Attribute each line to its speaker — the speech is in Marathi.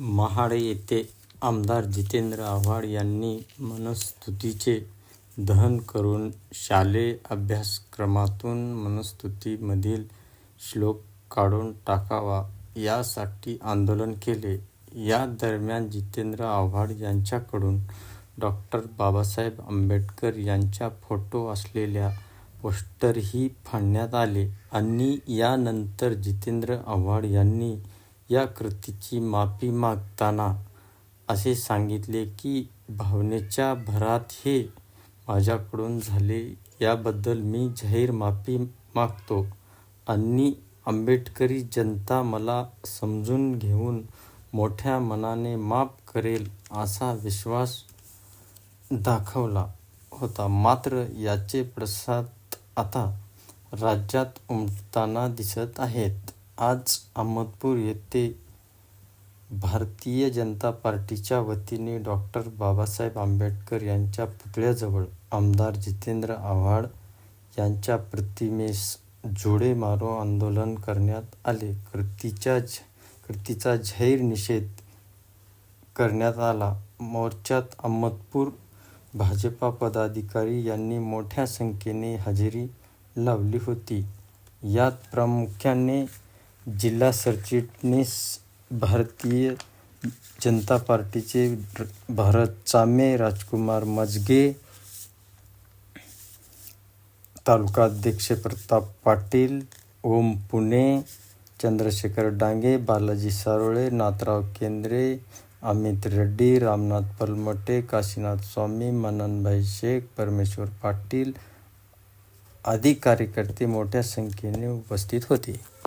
Speaker 1: महाड येथे आमदार जितेंद्र आव्हाड यांनी मनस्तुतीचे दहन करून शालेय अभ्यासक्रमातून मनःस्तुतीमधील श्लोक काढून टाकावा यासाठी आंदोलन केले. या दरम्यान जितेंद्र आव्हाड यांच्याकडून डॉ. बाबासाहेब आंबेडकर यांचा फोटो असलेल्या पोस्टरही फाडण्यात आले आणि यानंतर जितेंद्र आव्हाड यांनी या कृतीची माफी मागताना असे सांगितले की, भावनेच्या भरात हे माझ्याकडून झाले याबद्दल मी जाहीर माफी मागतो आणि आंबेडकरी जनता मला समजून घेऊन मोठ्या मनाने माफ करेल असा विश्वास दाखवला होता. मात्र याचे प्रसाद आता राज्यात उमटताना दिसत आहेत. आज अहमदपूर येथे भारतीय जनता पार्टीच्या वतीने डॉक्टर बाबासाहेब आंबेडकर यांच्या पुतळ्याजवळ आमदार जितेंद्र आव्हाड यांच्या प्रतिमेस जोडे मारो आंदोलन करण्यात आले. कृतीच्या कृतीचा जाहीर निषेध करण्यात आला. मोर्चात अहमदपूर भाजपा पदाधिकारी यांनी मोठ्या संख्येने हजेरी लावली होती. यात प्रामुख्याने जिल्हा सरचिटणीस, भारतीय जनता पार्टीचे भरत चामे, राजकुमार मजगे, तालुकाध्यक्ष प्रताप पाटील, ओम पुणे, चंद्रशेखर डांगे, बालाजी सारोळे, नाथराव केंद्रे, अमित रेड्डी, रामनाथ पलमटे, काशीनाथ स्वामी, मननभाई शेख, परमेश्वर पाटील आदी कार्यकर्ते मोठ्या संख्येने उपस्थित होते.